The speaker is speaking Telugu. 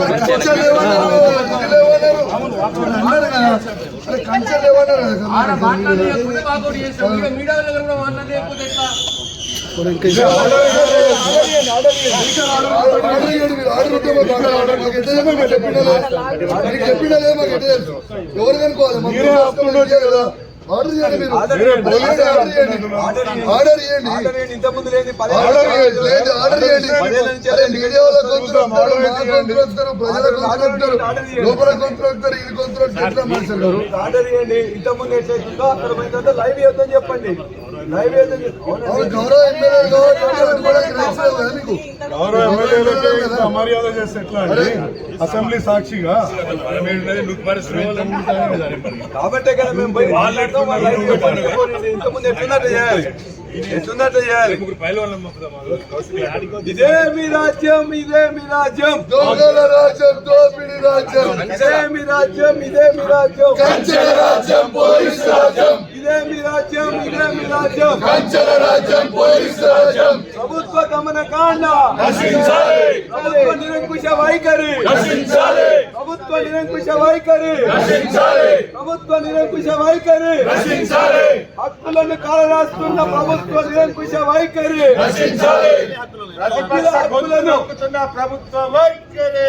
కంచెలు లేవన్నారు అన్నారు కదా అరే కంచెలు మాకు ఎవరు కనుకోవాలి కదా. ఆర్డర్ చేయండి మీరు పోలీసు ఆర్డర్ చేయండి ఆర్డర్ చేయండి ఇంతకుముందు లేని ఆర్డర్ చేయండి లేదు ఆర్డర్ చేయండి మీడియా వాళ్ళ గొంతులు వస్తారు, మా గొంతులు వస్తారు, ప్రజల గొంతులు వస్తారు, లోపల గొంతులు వస్తారు ఇది వస్తారు ఎట్లా మనుషులు ఆర్డర్ చేయండి ఇంతకుముందు ఎట్లయితుందో అక్కడ పోయిందో లైవ్ చేద్దాం చెప్పండి లైవ్ చేద్దాం అవును గౌరవ ఎమ్మెల్యే మీకు గౌరవ ఎమ్మెల్యేలకే అమర్యాద చేస్తే ఎట్లా అండి? అసెంబ్లీ సాక్షిగా? కాబట్టే కదా మేము పోయి మాట్లాడతాం వాళ్ళు లైవ్ చెప్పండి ఇంతకుముందు ఎట్లున్నట్టు చేయాలి? ఎట్లున్నట్టు చేయాలి? ఇదే మీ రాజ్యం ఇదే మీ రాజ్యం. దొంగల రాజ్యం దోపిడి రాజ్యం. ఇదే మీ రాజ్యం ఇదే మీ రాజ్యం. రాజ్యం పోలీస్ రాజ్యం కంచెల రాజ్యం పోలీస్ రాజ్యం ప్రభుత్వ దమనకాండ ప్రభుత్వ నిరంకుశ వైఖరి ప్రభుత్వ నిరంకుశ వైఖరి ప్రభుత్వ నిరంకుశ వైఖరి హక్కులను కాలరాస్తున్న ప్రభుత్వ నిరంకుశ వైఖరి హక్కుల- హక్కులను ప్రభుత్వ వైఖరి